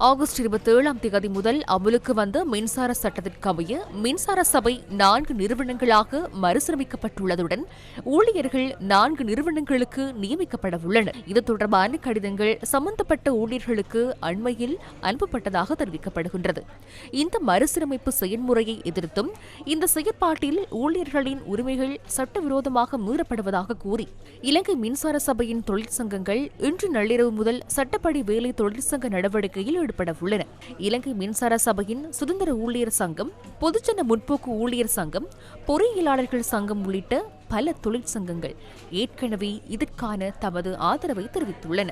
August இருபத்தி ஏழாம் தேதி முதல் அமலுக்கு வந்த மின்சார சட்டத்திற்கமைய மின்சார சபை நான்கு நிறுவனங்களாக மறுசீரமைக்கப்பட்டுள்ளதுடன் ஊழியர்கள் நான்கு நிறுவனங்களுக்கு நியமிக்கப்பட உள்ளனர். இது தொடர்பான கடிதங்கள் சம்பந்தப்பட்ட ஊழியர்களுக்கு அண்மையில் அனுப்பப்பட்டதாக தெரிவிக்கப்படுகின்றது. இந்த மறுசீரமைப்பு செயல்முறையை எதிர்த்தும் இந்த செயற்பாட்டில் ஊழியர்களின் உரிமைகள் சட்டவிரோதமாக மீறப்படுவதாக கூறி இலங்கை மின்சார சபையின் தொழிற்சங்கங்கள் இன்று நள்ளிரவு முதல் சட்டப்படி வேலை தொழிற்சங்க நடவடிக்கையில் ஈடுபட உள்ளன. இலங்கை மின்சார சபையின் சுதந்திர ஊழியர் சங்கம் பொதுஜன முற்போக்கு ஊழியர் சங்கம் பொறியியலாளர்கள் சங்கம் உள்ளிட்ட பல தொழிற்சங்கங்கள் ஏற்கனவே இதற்கான தமது ஆதரவை தெரிவித்துள்ளன.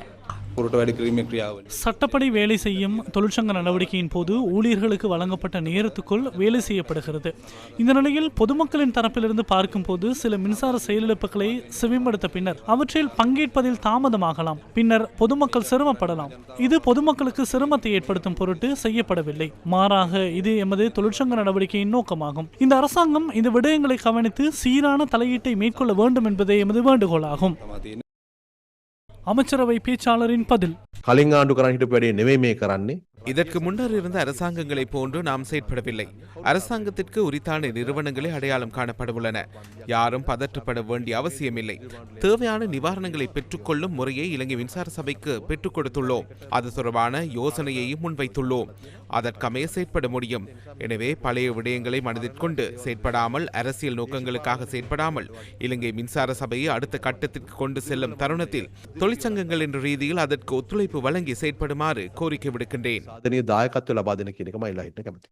சட்டப்படி வேலை செய்யும் தொழிற்சங்க நடவடிக்கையின் போது ஊழியர்களுக்கு வழங்கப்பட்ட நேரத்துக்குள் வேலை செய்யப்படுகிறது. இந்த நிலையில் பொதுமக்களின் தரப்பிலிருந்து பார்க்கும்போது சில மின்சார செயலிழப்புகளை செவிமடுத்த பின்னர் அவற்றில் பங்கேற்பதில் தாமதமாகலாம். பின்னர் பொதுமக்கள் சிரமப்படலாம். இது பொதுமக்களுக்கு சிரமத்தை ஏற்படுத்தும் பொருட்டு செய்யப்படவில்லை. மாறாக இது எமது தொழிற்சங்க நடவடிக்கையின் நோக்கமாகும். இந்த அரசாங்கம் இந்த விடயங்களை கவனித்து சீரான தலையீட்டை மேற்கொள்ள வேண்டும் என்பதே எமது வேண்டுகோளாகும். அமைச்சரவை பேச்சாளரின் பதில் කලින් ආණ්ඩු කරන්න හිටපු වැඩේ නෙවෙයි මේ කරන්නේ. இதற்கு முன்னர் இருந்த அரசாங்கங்களைப் போன்று நாம் செயற்படவில்லை. அரசாங்கத்திற்கு உரித்தான நிறுவனங்களே அடையாளம் காணப்படவுள்ளன. யாரும் பதற்றப்பட வேண்டிய அவசியமில்லை. தேவையான நிவாரணங்களை பெற்றுக்கொள்ளும் முறையை இலங்கை மின்சார சபைக்கு பெற்றுக் கொடுத்துள்ளோம். அது தொடர்பான யோசனையையும் முன்வைத்துள்ளோம். அதற்கமைய செயற்பட முடியும். எனவே பழைய விடயங்களை மனதிற்கொண்டு செயற்படாமல் அரசியல் நோக்கங்களுக்காக செயற்படாமல் இலங்கை மின்சார சபையை அடுத்த கட்டத்திற்கு கொண்டு செல்லும் தருணத்தில் தொழிற்சங்கங்கள் என்ற ரீதியில் அதற்கு ஒத்துழைப்பு வழங்கி செயற்படுமாறு கோரிக்கை விடுக்கின்றேன். සාධනය දායකත්ව ලබා දෙන කියන එක මයිලා හිටන කැමති.